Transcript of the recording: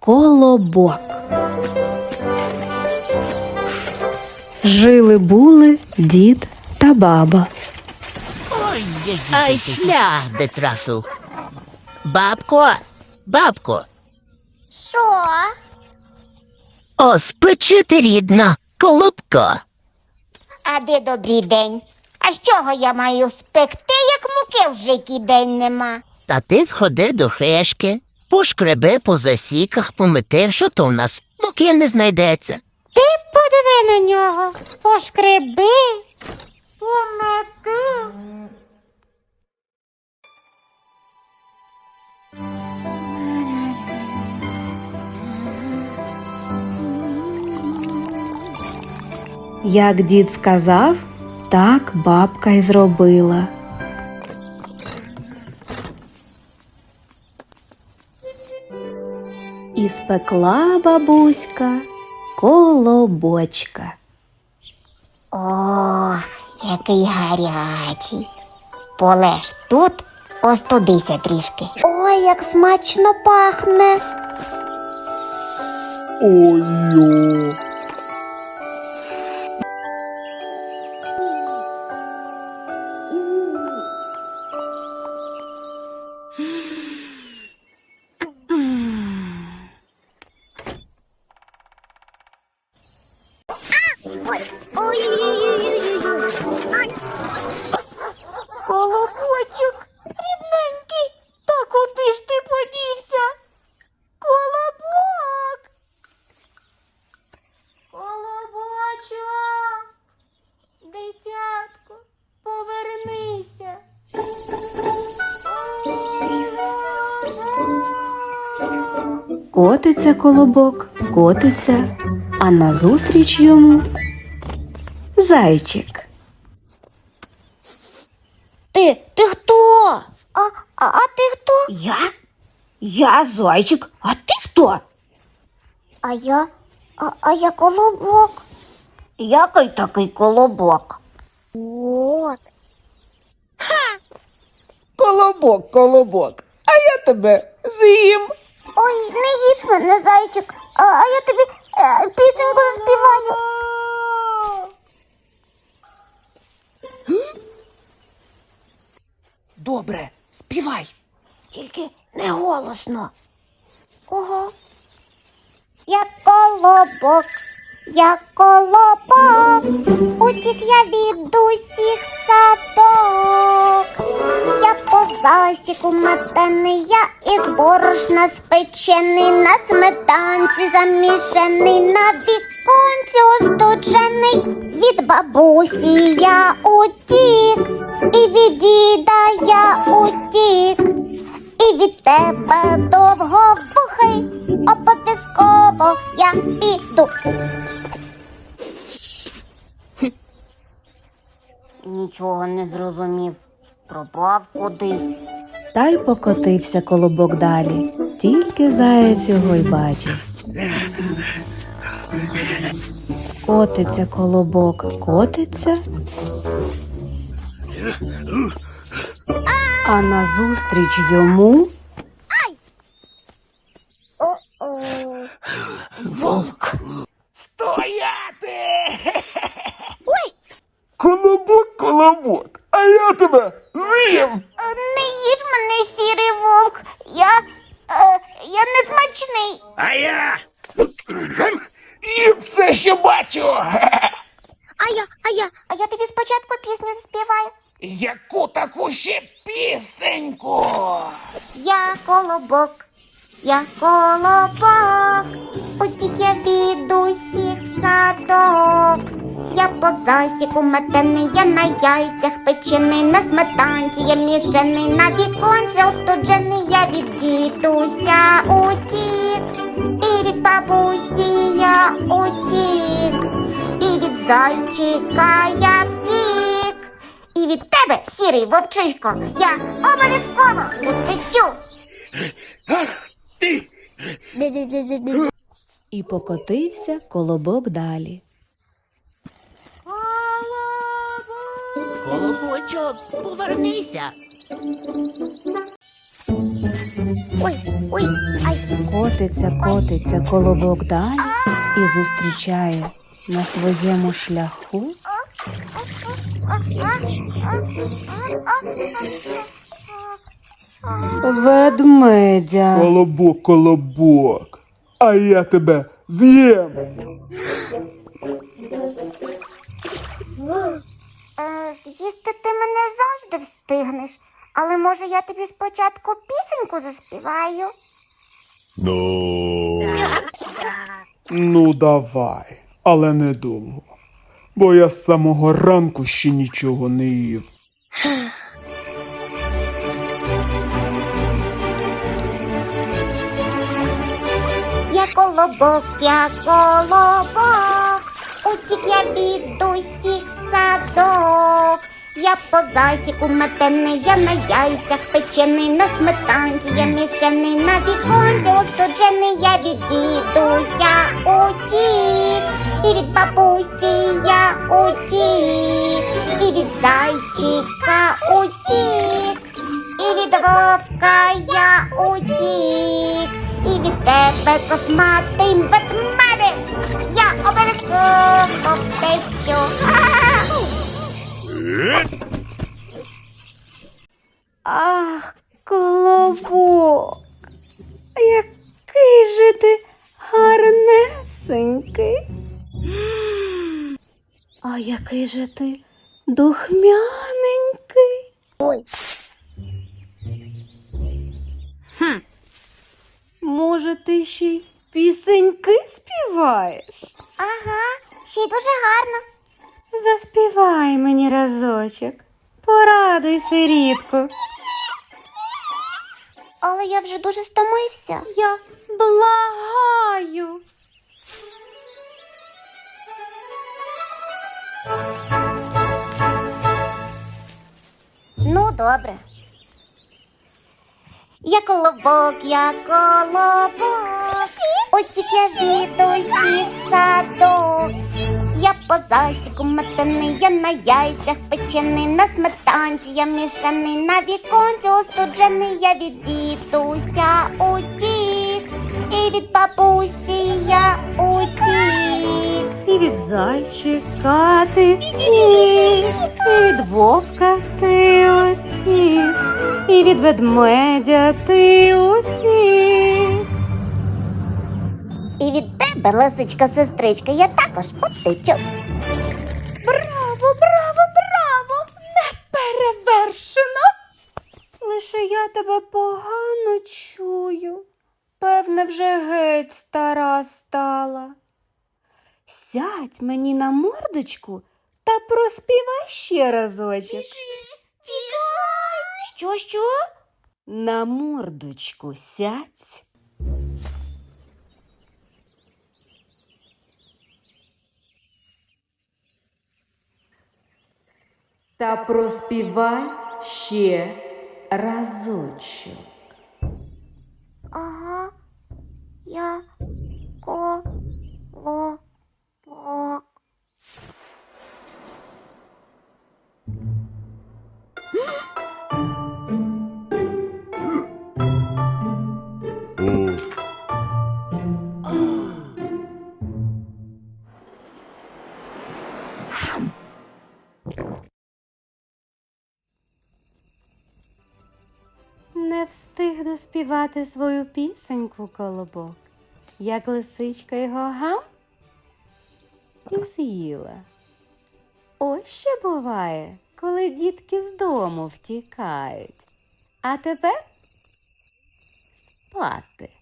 Колобок. Жили були дід та баба. Ай, шлях де трафив. Бабко, бабко, Що? о, спечи ти рідна, колобко. А де добрий день? А з чого я маю спекти, як муки в житті день нема? Та ти сходи до хрешки, пошкреби по засіках, помети, що то в нас, муки не знайдеться. Ти подиви на нього, пошкреби, помети. Як дід сказав, так бабка й зробила. І спекла бабуська колобочка. О, який гарячий. Полеж тут, остудися трішки. Ой, як смачно пахне. Ой-йо. Колобочок, рідненький, та куди ж ти подівся? Колобок. Колобочок. Дитятко, повернися. Котиться колобок, котиться, а назустріч йому зайчик. Ти, ти хто? А, а, а ти хто? Я? Я зайчик. А ти хто? А я, а, а я колобок. Який такий колобок? От. Колобок, колобок, а я тебе з'їм. Ой, не їж мене, зайчик, а, а я тобі е, пісеньку заспіваю. Добре, співай. Тільки не голосно. Ого. Я колобок, я колобок, утік я від усіх в садок. Я по засіку метаний, я із борошна спечений, на сметанці замішаний, на віконці остуджений. Від бабусі я утік, і від діда я утік. І від тебе довго вухи, обов'язково я піду. Нічого не зрозумів. Пропав кудись. Та й покотився колобок далі. Тільки заяць його й бачив. Котиться колобок, котиться. А назустріч йому О-о. Вовк. Стояти! Ой, Колобок, колобок, а я тебе з'їм. е, не їж мене, сірий вовк. Я. Е, я не смачний. А я їм все, що бачу. А я, а я. А я тобі спочатку пісню заспіваю. Яку таку ще пісеньку? Я колобок, я колобок, утік я від усіх садок. Я по засіку метений, я на яйцях печений, на сметанці я мішаний, на віконці остуджений, я від дідуся утік, і від бабусі я утік, і від зайчика я втік. І від тебе, сірий вовчисько, я обов'язково утечу. і покотився колобок далі. Колобочок, повернися. ой, ой, ай. Котиться, котиться колобок далі і зустрічає на своєму шляху ведмедя. Колобок, колобок. А я тебе з'їм. Е, з'їсти ти мене завжди встигнеш. Але може я тобі спочатку пісеньку заспіваю? Ну, давай, але недовго. Бо я з самого ранку ще нічого не їв. Я колобок, я колобок, утік я від усіх садок. Я по засіку метений, я на яйцях печений, на сметанці я мішаний, на віконці остуджений, я від дідуся утік, і від бабусі я тебе косматий ведмедик, я обов'язково втечу. Ах, колобок, який же ти гарнесенький. А який же ти духмяненький. Ой. Може, ти ще й пісеньки співаєш? Ага, ще й дуже гарно. Заспівай мені разочок. Порадуй сирітку. Але я вже дуже стомився. Я благаю. Ну, добре. Я колобок, я колобок. Утік я від усіх садок. Я по засіку метений, я на яйцях печений, на сметанці я мішаний, на віконці остуджений, я від дідуся утік, і від бабусі я утік. І від зайчика ти втік, і від вовка ти утік, і від ведмедя ти утік. І від тебе, лисичка сестричка, я також утечу. Браво, браво, браво! Неперевершено! Лише я тебе погано чую. Певне, вже геть стара стала. Сядь мені на мордочку та проспівай ще разочок. Що, що? На мордочку сядь. Та проспівай ще разочок. Ага, я колобок. Встиг доспівати свою пісеньку колобок, як лисичка його гам і з'їла. Ось що буває, коли дітки з дому втікають. А тепер спати.